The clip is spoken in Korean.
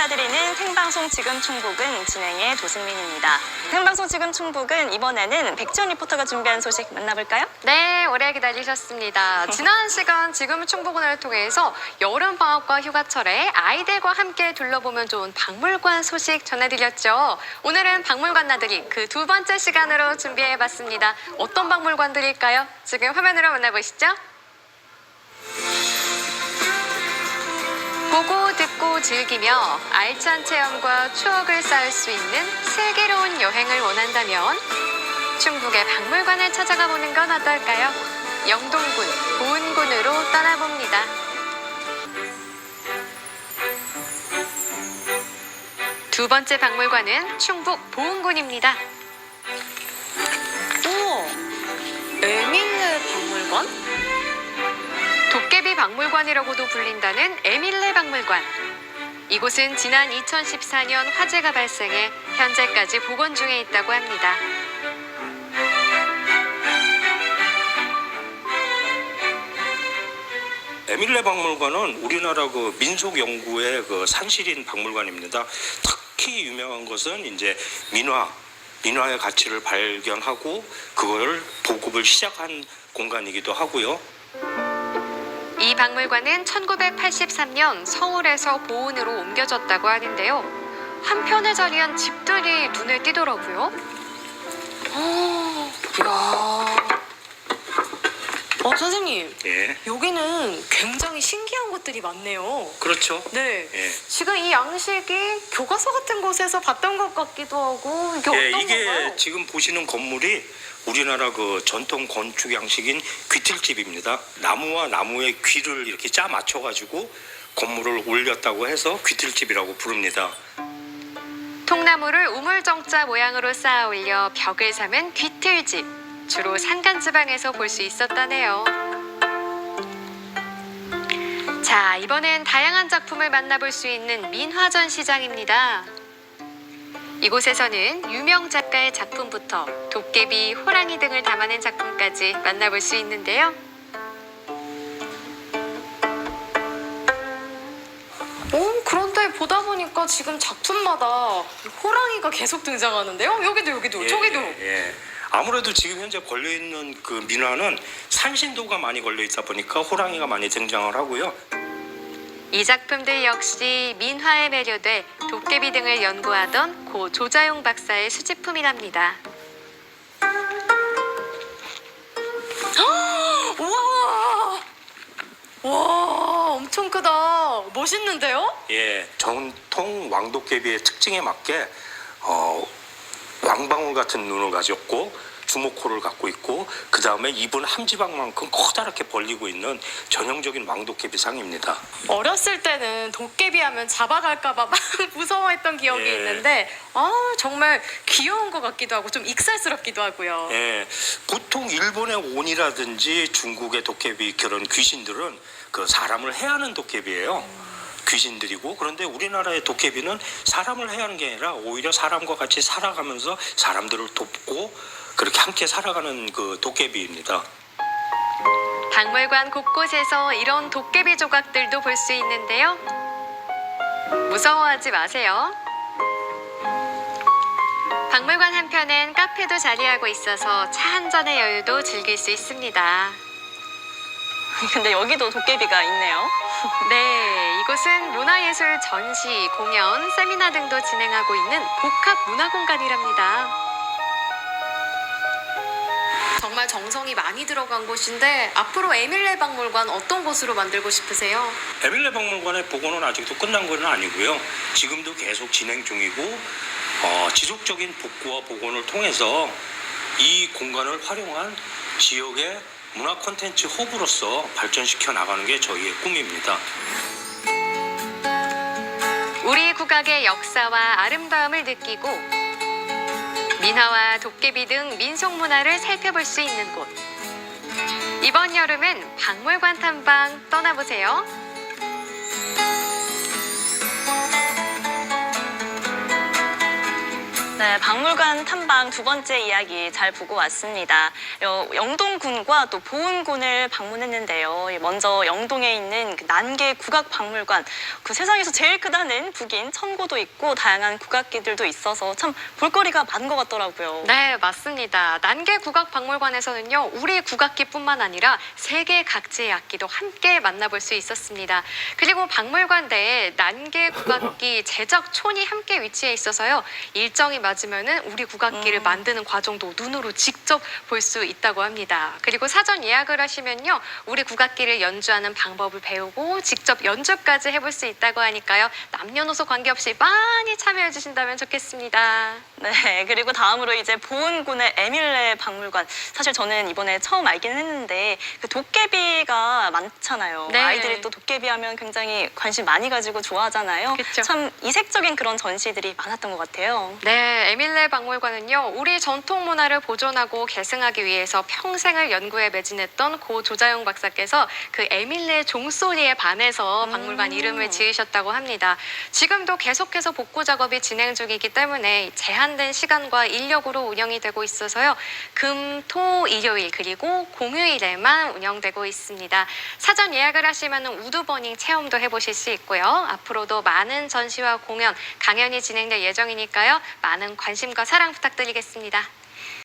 인사드리는 생방송 지금 충북은 진행의 도승민입니다. 생방송 지금 충북은 이번에는 백지연 리포터가 준비한 소식 만나볼까요? 네, 오래 기다리셨습니다. 지난 시간 지금 충북원을 통해서 여름 방학과 휴가철에 아이들과 함께 둘러보면 좋은 박물관 소식 전해드렸죠. 오늘은 박물관 나들이 그 두 번째 시간으로 준비해봤습니다. 어떤 박물관들일까요? 지금 화면으로 만나보시죠. 보고 듣고 즐기며 알찬 체험과 추억을 쌓을 수 있는 슬기로운 여행을 원한다면 충북의 박물관을 찾아가 보는 건 어떨까요? 영동군 보은군으로 떠나봅니다. 두 번째 박물관은 충북 보은군입니다. 우와, 에밀레 박물관? 도깨비 박물관이라고도 불린다는 에밀레 박물관. 이곳은 지난 2014년 화재가 발생해 현재까지 복원 중에 있다고 합니다. 에밀레 박물관은 우리나라 그 민속 연구의 그 산실인 박물관입니다. 특히 유명한 것은 이제 민화, 민화의 가치를 발견하고 그걸 보급을 시작한 공간이기도 하고요. 이 박물관은 1983년 서울에서 보은으로 옮겨졌다고 하는데요. 한편에 자리한 집들이 눈에 띄더라고요. 어, 이야. 어, 선생님. 예, 여기는 굉장히 신기한 것들이 많네요. 그렇죠. 네. 예. 지금 이 양식이 교과서 같은 곳에서 봤던 것 같기도 하고 이게 예, 어떤 이게 건가요? 지금 보시는 건물이 우리나라 그 전통 건축 양식인 귀틀집입니다. 나무와 나무의 귀를 이렇게 짜 맞춰가지고 건물을 올렸다고 해서 귀틀집이라고 부릅니다. 통나무를 우물정자 모양으로 쌓아 올려 벽을 삼은 귀틀집. 주로 산간 지방에서 볼 수 있었다네요. 자, 이번엔 다양한 작품을 만나볼 수 있는 민화전 시장입니다. 이곳에서는 유명 작가의 작품부터 도깨비, 호랑이 등을 담아낸 작품까지 만나볼 수 있는데요. 어, 그런데 보다 보니까 지금 작품마다 호랑이가 계속 등장하는데요? 여기도 여기도 예, 저기도 예. 아무래도 지금 현재 걸려 있는 그 민화는 산신도가 많이 걸려 있다 보니까 호랑이가 많이 등장을 하고요. 이 작품들 역시 민화에 매료돼 도깨비 등을 연구하던 고 조자용 박사의 수집품이랍니다. 우와 와 엄청 크다 멋있는데요? 예, 전통 왕도깨비의 특징에 맞게 어, 왕방울 같은 눈을 가졌고 주먹코를 갖고 있고 그 다음에 입은 함지방만큼 커다랗게 벌리고 있는 전형적인 왕도깨비 상입니다. 어렸을 때는 도깨비 하면 잡아갈까봐 막 무서워했던 기억이 예. 있는데 아 정말 귀여운 것 같기도 하고 좀 익살스럽기도 하고요. 예, 보통 일본의 온이라든지 중국의 도깨비 그런 귀신들은 그 사람을 해하는 도깨비예요. 귀신들이고 그런데 우리나라의 도깨비는 사람을 해하는 게 아니라 오히려 사람과 같이 살아가면서 사람들을 돕고 그렇게 함께 살아가는 그 도깨비입니다. 박물관 곳곳에서 이런 도깨비 조각들도 볼 수 있는데요. 무서워하지 마세요. 박물관 한편엔 카페도 자리하고 있어서 차 한 잔의 여유도 즐길 수 있습니다. 근데 여기도 도깨비가 있네요. 네, 이곳은 문화예술 전시, 공연, 세미나 등도 진행하고 있는 복합 문화공간이랍니다. 정말 정성이 많이 들어간 곳인데 앞으로 에밀레 박물관 어떤 곳으로 만들고 싶으세요? 에밀레 박물관의 복원은 아직도 끝난 건 아니고요. 지금도 계속 진행 중이고 어, 지속적인 복구와 복원을 통해서 이 공간을 활용한 지역의 문화 콘텐츠 허브로서 발전시켜 나가는 게 저희의 꿈입니다. 우리 국악의 역사와 아름다움을 느끼고 민화와 도깨비 등 민속 문화를 살펴볼 수 있는 곳. 이번 여름은 박물관 탐방 떠나보세요. 네, 박물관 탐방 두 번째 이야기 잘 보고 왔습니다. 어, 영동군과 또 보은군을 방문했는데요. 먼저 영동에 있는 그 난계 국악박물관, 그 세상에서 제일 크다는 북인 천고도 있고 다양한 국악기들도 있어서 참 볼거리가 많은 것 같더라고요. 네, 맞습니다. 난계 국악 박물관에서는요, 우리 국악기뿐만 아니라 세계 각지의 악기도 함께 만나볼 수 있었습니다. 그리고 박물관 내에 난계 국악기 제작 촌이 함께 위치해 있어서요, 일정이 맞으면은 우리 국악기를 만드는 과정도 눈으로 직접 볼 수 있다고 합니다. 그리고 사전 예약을 하시면요, 우리 국악기를 연주하는 방법을 배우고 직접 연주까지 해볼 수 있다고 하니까요, 남녀노소 관계없이 많이 참여해 주신다면 좋겠습니다. 네, 그리고 다음으로 이제 보은군의 에밀레 박물관. 사실 저는 이번에 처음 알긴 했는데 그 도깨비가 많잖아요. 네. 아이들이 또 도깨비 하면 굉장히 관심 많이 가지고 좋아하잖아요. 그쵸. 참 이색적인 그런 전시들이 많았던 것 같아요. 네, 에밀레 박물관은요, 우리 전통 문화를 보존하고 계승하기 위해서 평생을 연구에 매진했던 고 조자용 박사께서 그 에밀레 종소리에 반해서 박물관 음. 이름을 지으셨다고 합니다. 지금도 계속해서 복구 작업이 진행 중이기 때문에 제한된 시간과 인력으로 운영이 되고 있어서요, 금, 토, 일요일 그리고 공휴일에만 운영되고 있습니다. 사전 예약을 하시면 우드버닝 체험도 해보실 수 있고요. 앞으로도 많은 전시와 공연, 강연이 진행될 예정이니까요. 관심과 사랑 부탁드리겠습니다.